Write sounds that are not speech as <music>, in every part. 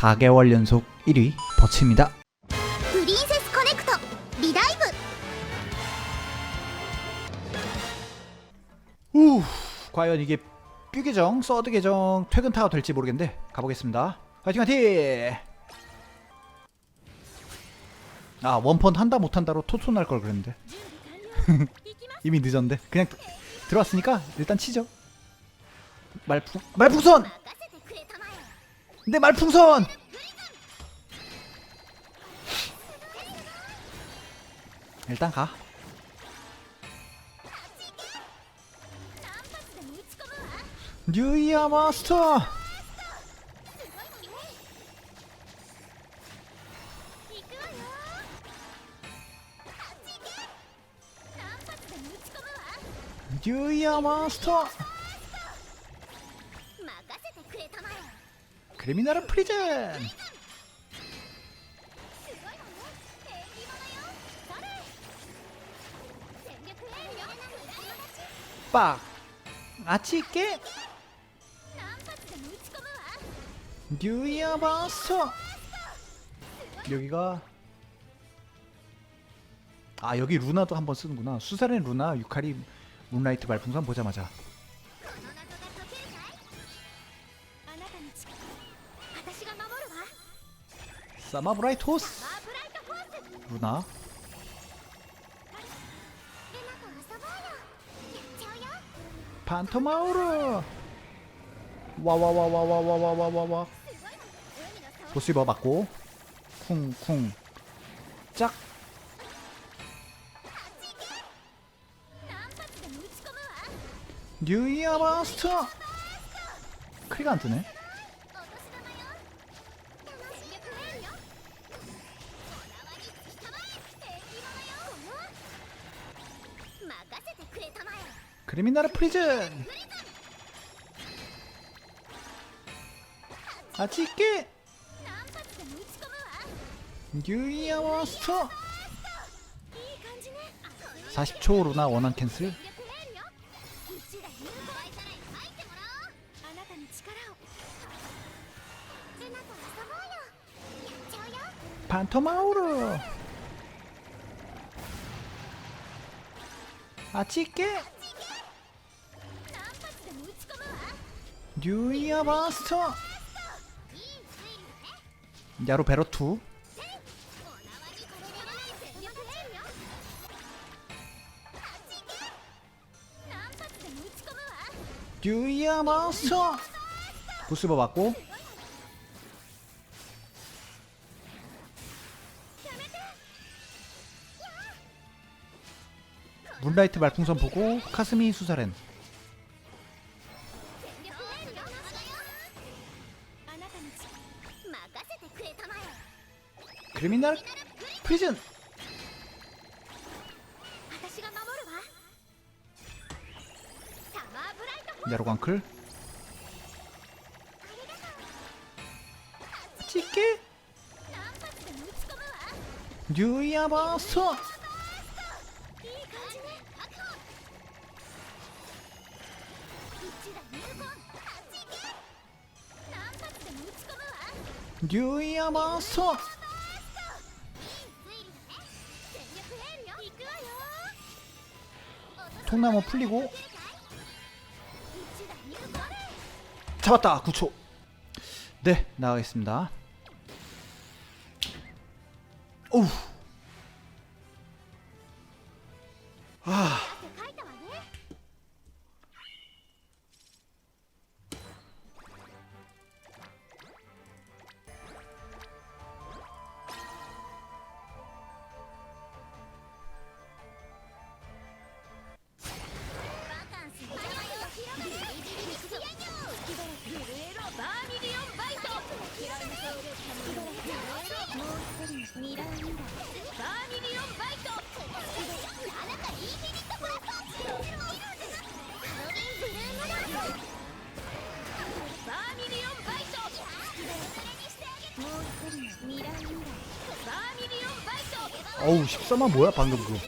4개월 연속 1위 버칩니다. 프린세스 커넥터 리다이브 우 과연 이게 뷰 계정, 서드 계정 퇴근 타워 될지 모르겠는데 가보겠습니다. 화이팅 화이팅! 아 원펀 한다 못한다로 토토 날 걸 그랬는데 <laughs> 이미 늦었는데 그냥 들어왔으니까 일단 치죠. 말풍 말풍선! 내 말풍선! 일단 가. 뉴이어 마스터! 뉴이어 마스터! 크리미널 프리즌! 빡! 아치 있게! 뉴이어버스 여기가 아 여기 루나도 한번 쓰는구나 수사렌 루나 유카리 문라이트 말풍선 보자마자 사마브라이토스. 루나. 판토마우르. 와와와와와와와와와 보스버 맞고. 쿵쿵. 짝. 뉴이어 바스터. 크리가 안 뜨네. 그리미나르 프리즌. 아치게 뉴이어 몬스터. 40초 로나 원한 캔슬. 반토마우르. 아, 찍게! 뉴이어 바스터. 야로베로투 뉴이어 바스터. 부스 버받고. 문라이트 말풍선 보고 카스미 수사렌. 크리미널 프리즌! 야로광클. 찍게 뉴이아버스! 竜ヤマースト통나무 풀리고 잡았다 9초. 네 나가겠습니다. 오우. 어우 14만 뭐야 방금 그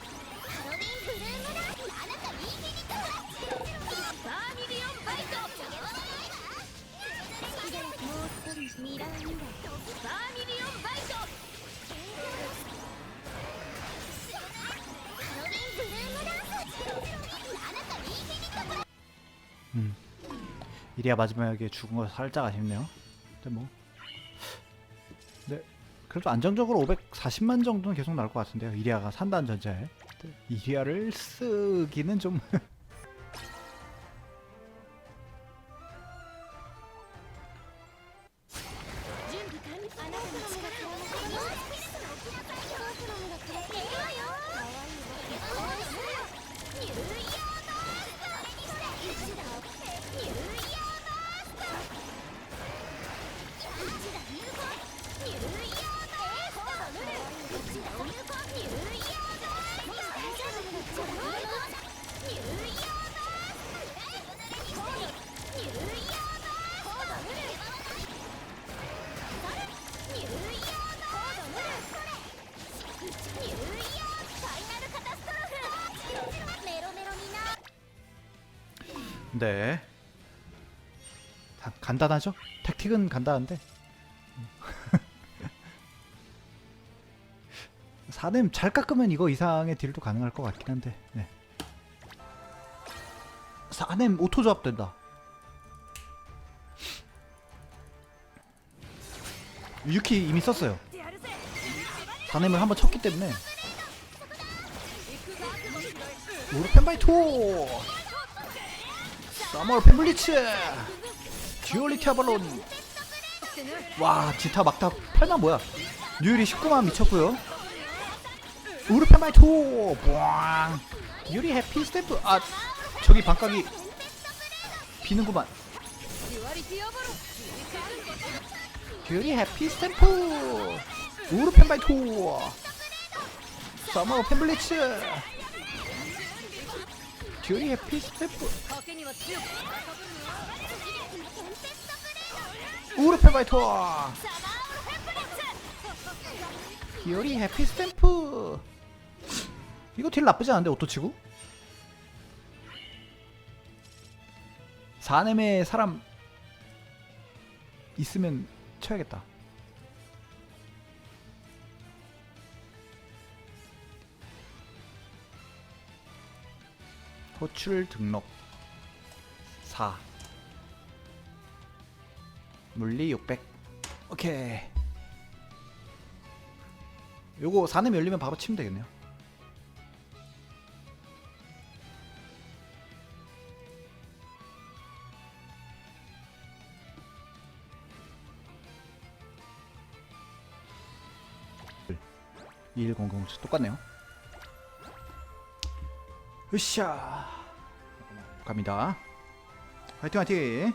음. 이리야 마지막에 죽은 거 살짝 아쉽네요 근데 뭐 그래도 안정적으로 540만 정도는 계속 나올 것 같은데요. 이리아가 산단 전제에. 네. 이리아를 쓰기는 좀 <laughs> 네. 간단하죠? 택틱은 간단한데 4렘 잘 깎으면 이거 이상의 딜도 가능할 것 같긴 한데. 네. 4렘 오토 조합 된다. 유키 이미 썼어요. 4렘을 한번 쳤기 때문에. 우리 펜바이토! 서머 펜블리츠! 듀얼리티 아발론! 와, 지타 막타 8만 뭐야? 뉴율이 19만 미쳤고요. 우르파마이 토! 꽝! 유리 해피 스탬프! 아! 저기 방각이 비는구만 유리 해피 스탬프! 우르펜바이 토! 서머 펜블리츠! 유리 해피 스탬프! 우르페 바이 토! 기어리 해피 스탬프 이거 딜 나쁘지 않은데 오토치고? 4렘에 사람 있으면 쳐야겠다. 호출 등록. 4 물리 600 오케이. 요거 4렘 열리면 바로 치면 되겠네요 2100 똑같네요. 으쌰. 갑니다. 화이팅 화이팅.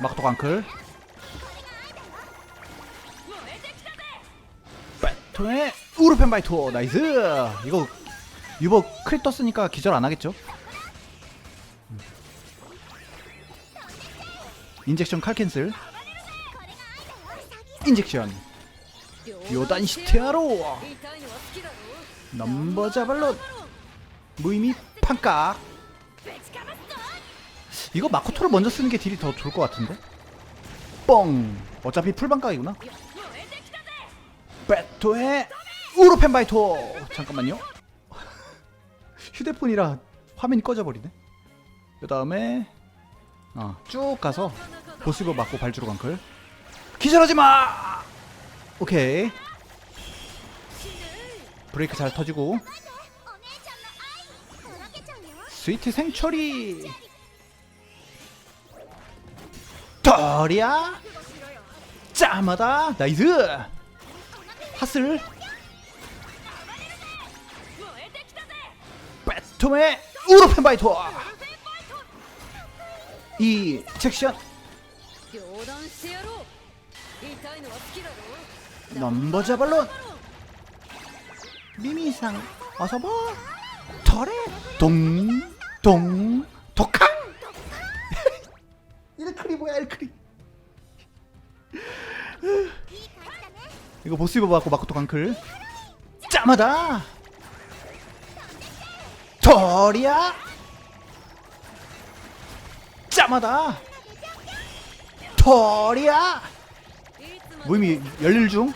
막토 강클 크로의 우르펜 바이토 나이스! 이거 유버 크립 떴으니까 기절 안 하겠죠? 음. 인젝션 칼 캔슬. 인젝션. 요단 시테아로. 넘버 자발론. 무의미 판각 이거 마코토를 먼저 쓰는 게 딜이 더 좋을 것 같은데? 뻥. 어차피 풀반각이구나. 베토의 우르펜바이토. 잠깐만요. <laughs> 휴대폰이라 화면이 꺼져버리네. 그 다음에 어, 쭉 가서 보스고 맞고 발주로 강클 기절하지마! 오케이. 브레이크 잘 터지고. 스위트 생철이 털이야? 짜마다? 나이스! 핫을 배톰의 우르펜 바이토. 이 섹션 넘버 자발론 미미상 어서 뭐? 봐 털에 동동 독항. <laughs> 일크리 뭐야 일크리. 이거 보스 입어봤고 마코토 강클. 짜마다! 저리야! 짜마다! 저리야! 모임이 열릴 중?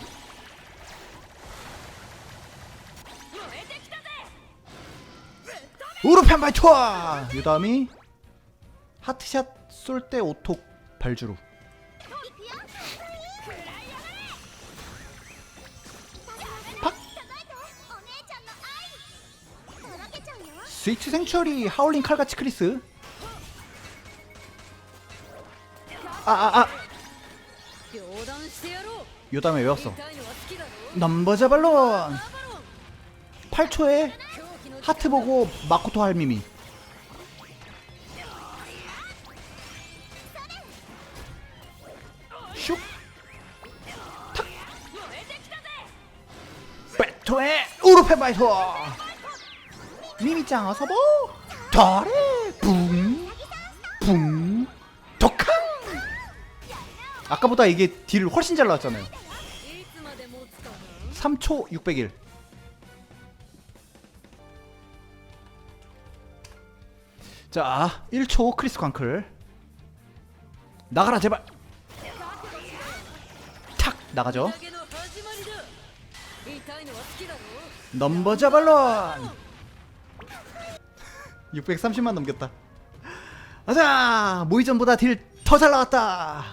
우르펜 바이투아 그 다음이 하트샷 쏠 때 오톡 발주로 스위치 생츄리 하울링 칼같이 크리스. 아아아. 요담에 외웠어. 넘버자 발론. 8초에 하트 보고 마코토 할미미. 슉. 탁! 배토의 우르페 바이토 미미짱 어서보 달에 붕붕 덕항 아까보다 이게 딜 훨씬 잘 나왔잖아요. 3초 601 자 1초 크리스 광클. 나가라 제발. 탁 나가죠. 넘버 자발론 630만 넘겼다. 가자 모이전보다 딜 더 잘 나왔다.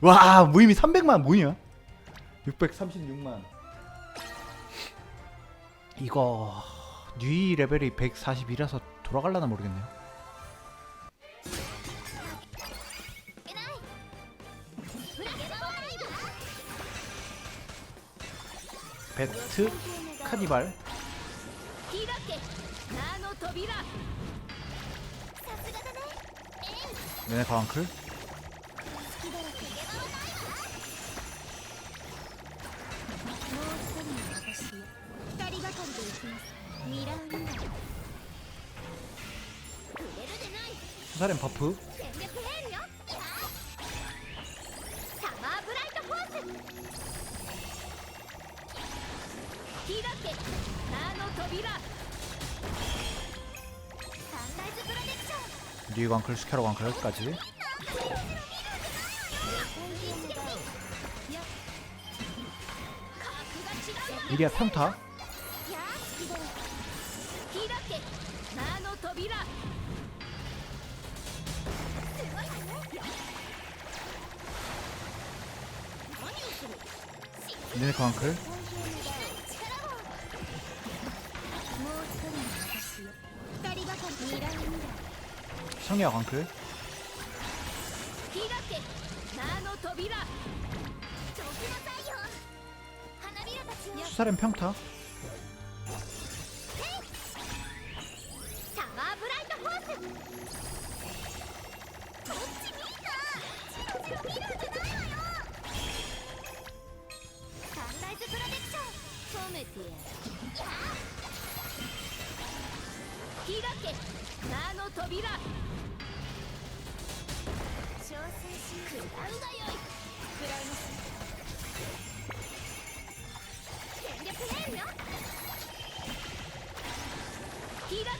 와 모임이 300만 뭐냐? 636만. 이거 뉴이 레벨이 141이라서 돌아갈라나 모르겠네요 배트 카니발. 네네 바왕클 사렘 버프. 아, 더 밀어. 산라이즈 프로젝션. 뉴 광클 스캐로 광클까지. 이리야 평타. 니네 광클. 성리야 광클. 수사렘 평타.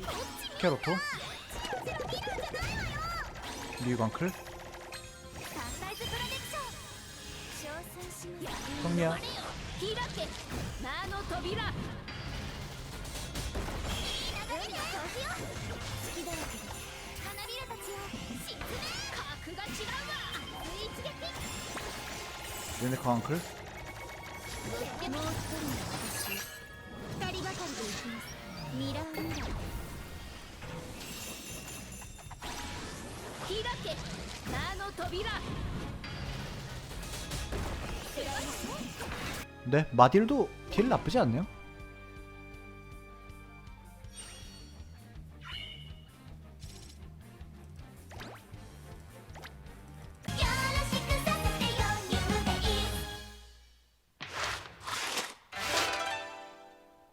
ス大義こっち見 캐로토 チラチラ見るんじゃないわよ 뉴이 광클 サンライズプロジェクション称賛します 성리아 開け名の扉流れには調子よ好きだらけです花びらたちを沈め格が違うわ熱い一撃 네네카 광클 もう一人の私二人がかりで行きますミラーミラー 네 마딜도 딜 나쁘지 않네요